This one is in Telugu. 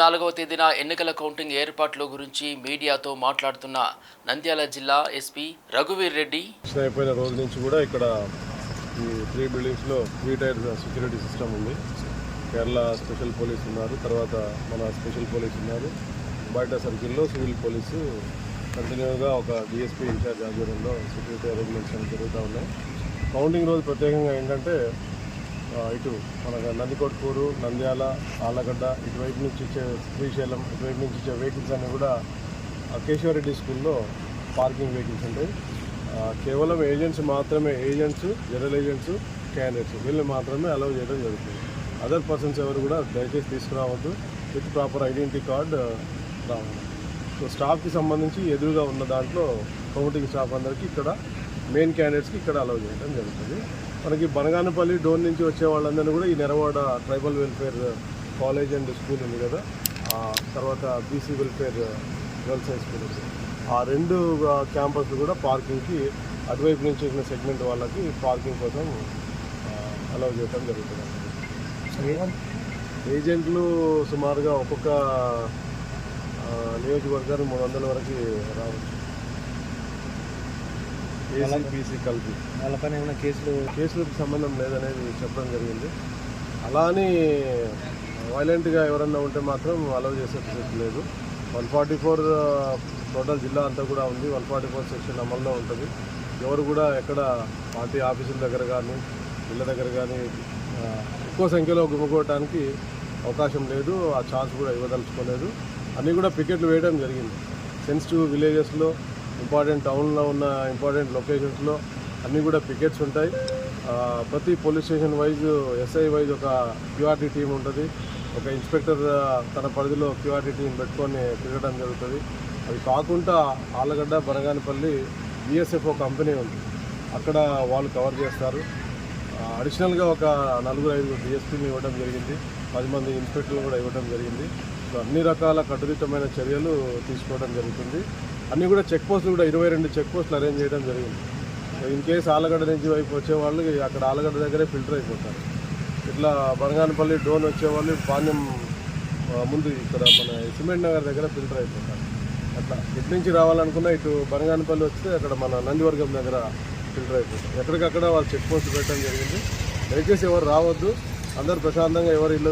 నాలుగవ తేదీన ఎన్నికల కౌంటింగ్ ఏర్పాట్ల గురించి మీడియాతో మాట్లాడుతున్న నంద్యాల జిల్లా ఎస్పీ రఘువీర్ రెడ్డి. అయిపోయిన రోజు నుంచి కూడా ఇక్కడ ఈ త్రీ బిల్డింగ్స్లో త్రీ టైర్ సెక్యూరిటీ సిస్టమ్ ఉంది. కేరళ స్పెషల్ పోలీస్ ఉన్నారు తర్వాత మన స్పెషల్ పోలీస్ ఉన్నారు. బయట సర్కిల్లో సివిల్ పోలీసు కంటిన్యూగా ఒక డిఎస్పీ ఇన్ఛార్జ్ ఆధ్వర్యంలో సెక్యూరిటీ అరేంజ్మెంట్స్ జరుగుతూ ఉన్నాయి. కౌంటింగ్ రోజు ప్రత్యేకంగా ఏంటంటే ఇటు మన నందికొట్కూరు నంద్యాల ఆలగడ్డ ఇటువైపు నుంచి ఇచ్చే శ్రీశైలం ఇటువైపు నుంచి ఇచ్చే వెహికల్స్ అన్నీ కూడా కేశవరెడ్డి స్కూల్లో పార్కింగ్ వెహికల్స్ ఉంటాయి. కేవలం ఏజెంట్స్ మాత్రమే ఏజెంట్స్ జనరల్ ఏజెంట్స్ క్యాండిడేట్స్ వీళ్ళని మాత్రమే అలౌ చేయడం జరుగుతుంది. అదర్ పర్సన్స్ ఎవరు కూడా దయచేసి తీసుకురావద్దు. విత్ ప్రాపర్ ఐడెంటిటీ కార్డ్ రావాలి. సో స్టాఫ్కి సంబంధించి ఎదురుగా ఉన్న దాంట్లో కౌంటింగ్ స్టాఫ్ అందరికీ ఇక్కడ మెయిన్ క్యాండిడేట్స్కి ఇక్కడ అలౌ చేయడం జరుగుతుంది. మనకి బనగానపల్లి డోన్ నుంచి వచ్చే వాళ్ళందరినీ కూడా ఈ Neravada tribal welfare college and school ఉంది కదా. ఆ తర్వాత BC welfare girls high school ఉంది. ఆ రెండు క్యాంపస్లు కూడా పార్కింగ్కి అటువైపు నుంచి వచ్చిన సెగ్మెంట్ వాళ్ళకి పార్కింగ్ కోసం అలౌ చేయడం జరుగుతుంది. ఏజెంట్లు సుమారుగా ఒక్కొక్క ఆ, నియోజకవర్గానికి మూడు వందల వరకు రావచ్చు. ఏసీ బీసీ కలిపి వాళ్ళపైన ఏమైనా కేసులు కేసులకు సంబంధం లేదనేది చెప్పడం జరిగింది. అలా అని వైలెంట్గా ఎవరన్నా ఉంటే మాత్రం అలౌ చేసే పరిస్థితి లేదు. వన్ ఫార్టీ ఫోర్ టోటల్ జిల్లా అంతా కూడా ఉంది. వన్ ఫార్టీ ఫోర్ సెక్షన్ అమల్లో ఉంటుంది. ఎవరు కూడా ఎక్కడ పార్టీ ఆఫీసుల దగ్గర కానీ ఇళ్ళ దగ్గర కానీ ఎక్కువ సంఖ్యలో గుమ్ముకోవటానికి అవకాశం లేదు. ఆ ఛాన్స్ కూడా ఇవ్వదలుచుకోలేదు. అన్నీ కూడా పికెట్లు వేయడం జరిగింది. సెన్సిటివ్ విలేజెస్లో ఇంపార్టెంట్ టౌన్లో ఉన్న ఇంపార్టెంట్ లొకేషన్స్లో అన్నీ కూడా పికెట్స్ ఉంటాయి. ప్రతి police station wise SI wise ఒక క్యూఆర్టీ టీం ఉంటుంది. ఒక ఇన్స్పెక్టర్ తన పరిధిలో క్యూఆర్టీ టీం పెట్టుకొని తిరగడం జరుగుతుంది. అది కాకుండా ఆలగడ్డ బనగానపల్లి బిఎస్ఎఫ్ఓ కంపెనీ ఉంది. అక్కడ వాళ్ళు కవర్ చేస్తారు. అడిషనల్గా ఒక నలుగురు ఐదు డిఎస్పీని ఇవ్వడం జరిగింది. పది మంది ఇన్స్పెక్టర్లు కూడా ఇవ్వడం జరిగింది. సో అన్ని రకాల కట్టుదిట్టమైన చర్యలు తీసుకోవడం జరుగుతుంది. అన్నీ కూడా చెక్ పోస్టులు కూడా ఇరవై రెండు చెక్ పోస్టులు అరేంజ్ చేయడం జరిగింది. ఇన్ కేసు ఆలగడ్డ నుంచి వైపు వచ్చేవాళ్ళు అక్కడ ఆలగడ్డ దగ్గరే ఫిల్టర్ అయిపోతారు. ఇట్లా బనగానపల్లి డోన్ వచ్చేవాళ్ళు పాణ్యం ముందు ఇక్కడ మన సిమెంట్ నగర్ దగ్గర ఫిల్టర్ అయిపోతారు. అట్లా ఇటు నుంచి రావాలనుకున్నా ఇటు బనగానపల్లి వస్తే అక్కడ మన నందివర్గం దగ్గర ఫిల్టర్ అయిపోతారు. ఎక్కడికక్కడ వాళ్ళు చెక్ పోస్ట్ పెట్టడం జరిగింది. దయచేసి ఎవరు రావద్దు. అందరూ ప్రశాంతంగా ఎవరు ఇల్లు